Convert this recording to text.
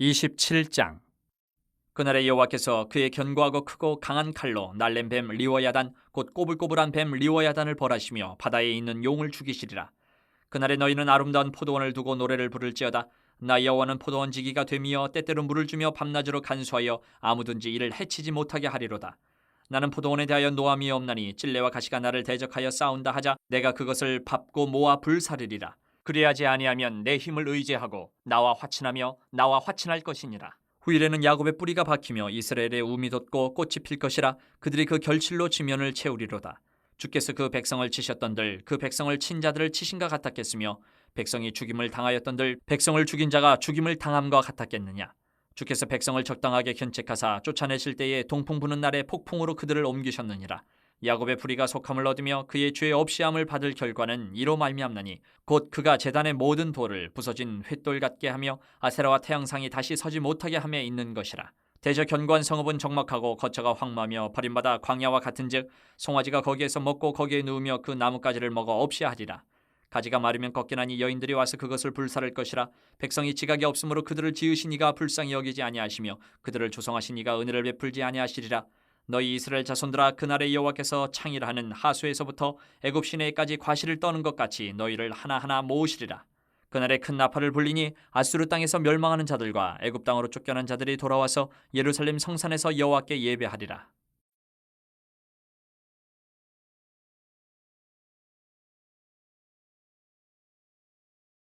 27장. 그날에 여호와께서 그의 견고하고 크고 강한 칼로 날렘 뱀 리워야단 곧 꼬불꼬불한 뱀 리워야단을 벌하시며 바다에 있는 용을 죽이시리라. 그날에 너희는 아름다운 포도원을 두고 노래를 부를지어다. 나 여호와는 포도원 지기가 되며 때때로 물을 주며 밤낮으로 간수하여 아무든지 이를 해치지 못하게 하리로다. 나는 포도원에 대하여 노함이 없나니 찔레와 가시가 나를 대적하여 싸운다 하자 내가 그것을 밟고 모아 불사르리라 그리하지 아니하면 내 힘을 의지하고 나와 화친하며 나와 화친할 것이니라. 후일에는 야곱의 뿌리가 박히며 이스라엘의 우미 돋고 꽃이 필 것이라 그들이 그 결실로 지면을 채우리로다. 주께서 그 백성을 치셨던들 그 백성을 친 자들을 치신 가 같았겠으며 백성이 죽임을 당하였던들 백성을 죽인 자가 죽임을 당함과 같았겠느냐. 주께서 백성을 적당하게 견책하사 쫓아내실 때에 동풍 부는 날에 폭풍으로 그들을 옮기셨느니라. 야곱의 불의가 속함을 얻으며 그의 죄 없이함을 받을 결과는 이로 말미암나니 곧 그가 재단의 모든 돌을 부서진 횃돌 같게 하며 아세라와 태양상이 다시 서지 못하게 함에 있는 것이라. 대저 견고한 성읍은 적막하고 거처가 황마며 버림받아 광야와 같은즉 송아지가 거기에서 먹고 거기에 누우며 그 나뭇가지를 먹어 없이 하리라. 가지가 마르면 꺾이나니 여인들이 와서 그것을 불사를 것이라. 백성이 지각이 없으므로 그들을 지으신 이가 불쌍히 여기지 아니하시며 그들을 조성하신 이가 은혜를 베풀지 아니하시리라 너희 이스라엘 자손들아 그날에 여호와께서 창일하는 하수에서부터 애굽 시내까지 과실을 떠는 것 같이 너희를 하나하나 모으시리라. 그날에 큰 나팔을 불리니 아수르 땅에서 멸망하는 자들과 애굽 땅으로 쫓겨난 자들이 돌아와서 예루살렘 성산에서 여호와께 예배하리라.